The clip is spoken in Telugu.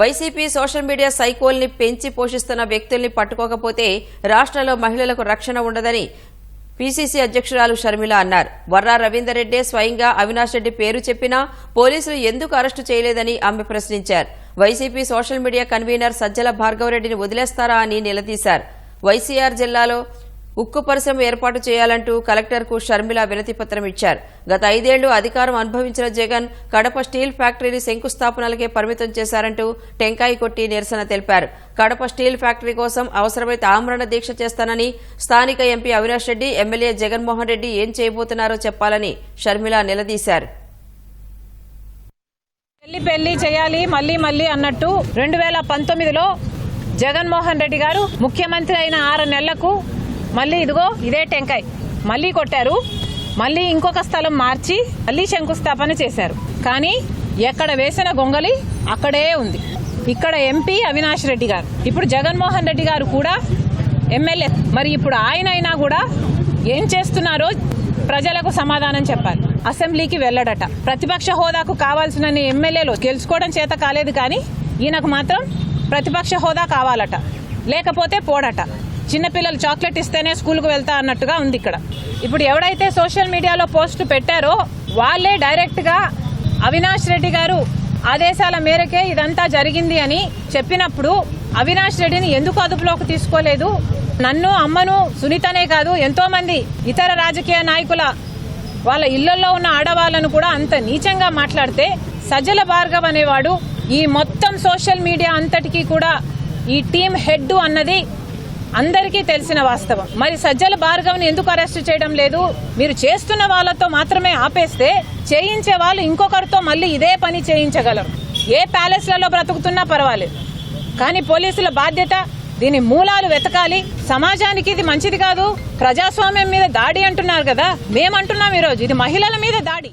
వైసీపీ సోషల్ మీడియా సైకోల్ని పెంచి పోషిస్తున్న వ్యక్తుల్ని పట్టుకోకపోతే రాష్ట్రంలో మహిళలకు రక్షణ ఉండదని పీసీసీ అధ్యక్షురాలు షర్మిల అన్నారు. వర్రా రవీందర్ రెడ్డి స్వయంగా అవినాష్ రెడ్డి పేరు చెప్పినా పోలీసులు ఎందుకు అరెస్టు చేయలేదని ఆమె ప్రశ్నించారు. YCP social media convener Sajjala భార్గవరెడ్డిని వదిలేస్తారా అని నిలదీశారు. వైసీఆర్ జిల్లాలో ఉక్కు పరిశ్రమ ఏర్పాటు చేయాలంటూ కలెక్టర్కు షర్మిల వినతిపత్రం ఇచ్చారు. గత ఐదేళ్ళు అధికారం అనుభవించిన జగన్ కడప స్టీల్ ఫ్యాక్టరీని శంకుస్థాపనలకే పరిమితం చేశారంటూ టెంకాయ కొట్టి నిరసన తెలిపారు. కడప స్టీల్ ఫ్యాక్టరీ కోసం అవసరమైతే ఆమరణ దీక్ష చేస్తానని స్థానిక ఎంపీ అవినాష్ రెడ్డి ఎమ్మెల్యే జగన్మోహన్ రెడ్డి ఏం చేయబోతున్నారో చెప్పాలని షర్మిల నిలదీశారు. పెళ్ళి పెళ్ళి చేయాలి మళ్ళీ మళ్ళీ అన్నట్టు రెండు వేల పంతొమ్మిదిలో జగన్మోహన్ రెడ్డి గారు ముఖ్యమంత్రి అయిన ఆరు నెలలకు మళ్ళీ ఇదిగో ఇదే టెంకాయ్. మళ్ళీ కొట్టారు. మళ్ళీ ఇంకొక స్థలం మార్చి మళ్ళీ శంకుస్థాపన చేశారు. కానీ ఎక్కడ వేసిన గొంగలి అక్కడే ఉంది. ఇక్కడ ఎంపీ అవినాష్ రెడ్డి గారు. ఇప్పుడు జగన్మోహన్ రెడ్డి గారు కూడా ఎమ్మెల్యే. మరి ఇప్పుడు ఆయన అయినా కూడా ఏం చేస్తున్నారో ప్రజలకు సమాధానం చెప్పాలి. అసెంబ్లీకి వెళ్ళడట. ప్రతిపక్ష హోదాకు కావాల్సిన ఎమ్మెల్యేలు గెలుచుకోవడం చేత కాలేదు కానీ ఈయనకు మాత్రం ప్రతిపక్ష హోదా కావాలట. లేకపోతే పోడట. చిన్నపిల్లలు చాక్లెట్ ఇస్తేనే స్కూల్కు వెళ్తా అన్నట్టుగా ఉంది ఇక్కడ. ఇప్పుడు ఎవడైతే సోషల్ మీడియాలో పోస్ట్ పెట్టారో వాళ్ళే డైరెక్ట్గా అవినాష్ రెడ్డి గారు ఆదేశాల మేరకే ఇదంతా జరిగింది అని చెప్పినప్పుడు అవినాష్ రెడ్డిని ఎందుకు అదుపులోకి తీసుకోలేదు? నన్ను అమ్మను సునీతనే కాదు ఎంతో మంది ఇతర రాజకీయ నాయకుల వాళ్ళ ఇళ్ళలో ఉన్న ఆడవాళ్ళను కూడా అంత నీచంగా మాట్లాడితే సజల భార్గవ్ అనేవాడు ఈ మొత్తం సోషల్ మీడియా అంతటికీ కూడా ఈ టీం హెడ్ అన్నది అందరికీ తెలిసిన వాస్తవం. మరి సజ్జల భార్గవ్ని ఎందుకు అరెస్ట్ చేయడం లేదు? మీరు చేస్తున్న వాళ్ళతో మాత్రమే ఆపేస్తే చేయించే వాళ్ళు ఇంకొకరితో మళ్ళీ ఇదే పని చేయించగలరు. ఏ ప్యాలెస్లలో బ్రతుకుతున్నా పర్వాలేదు. కానీ పోలీసుల బాధ్యత దీని మూలాలు వెతకాలి. సమాజానికి ఇది మంచిది కాదు. ప్రజాస్వామ్యం మీద దాడి అంటున్నారు కదా. మేమంటున్నాం ఈరోజు. ఇది మహిళల మీద దాడి.